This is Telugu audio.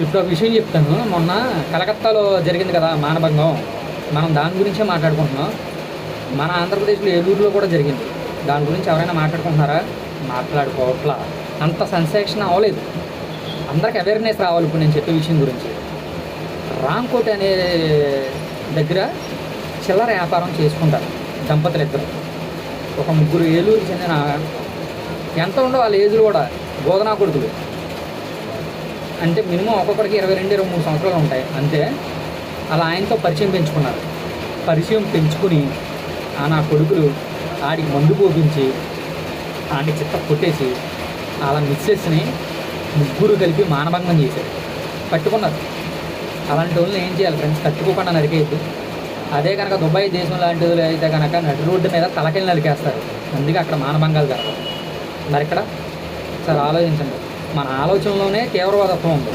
ఇప్పుడు ఒక విషయం చెప్తాను. మొన్న కలకత్తాలో జరిగింది కదా మానభంగం. మనం దాని గురించే మాట్లాడుకుంటున్నాం. మన ఆంధ్రప్రదేశ్లో ఏలూరులో కూడా జరిగింది. దాని గురించి ఎవరైనా మాట్లాడుకుంటున్నారా? మాట్లాడుకోవట్లా. అంత సెన్సేషన్ అవ్వలేదు. అందరికి అవేర్నెస్ రావాలి ఇప్పుడు నేను చెప్పే విషయం గురించి. రామ్కోట్ అనే దగ్గర చిల్లర వ్యాపారం చేసుకుంటారు దంపతులు ఇద్దరు. ఒక ముగ్గురు ఏలూరు చెందిన ఎంత ఉండో వాళ్ళ ఏజ్లు కూడా బోధనా కొడుకులు. అంటే మినిమం ఒక్కొక్కడికి ఇరవై రెండు ఇరవై మూడు సంవత్సరాలు ఉంటాయి. అంతే. అలా ఆయనతో పరిచయం పెంచుకున్నారు. పరిచయం పెంచుకుని ఆ నా కొడుకులు ఆడికి మందు పోపించి ఆడికి చిత్త కొట్టేసి అలా మిస్సెస్ని ముగ్గురు కలిపి మానభంగం చేశారు. పట్టుకున్నారు. అలాంటి వాళ్ళని ఏం చేయాలి ఫ్రెండ్స్? కట్టుకోకుండా నరికేయద్దు. అదే కనుక దుబాయ్ దేశం లాంటిది అయితే కనుక నడి రోడ్డు మీద తలకెళ్ళి నరికేస్తారు. అందుకే అక్కడ మానభంగాలు జరగదు మరి ఇక్కడ సార్ ఆలోచించండి. మన ఆలోచనలోనే తీవ్రవాదత్వం ఉంది.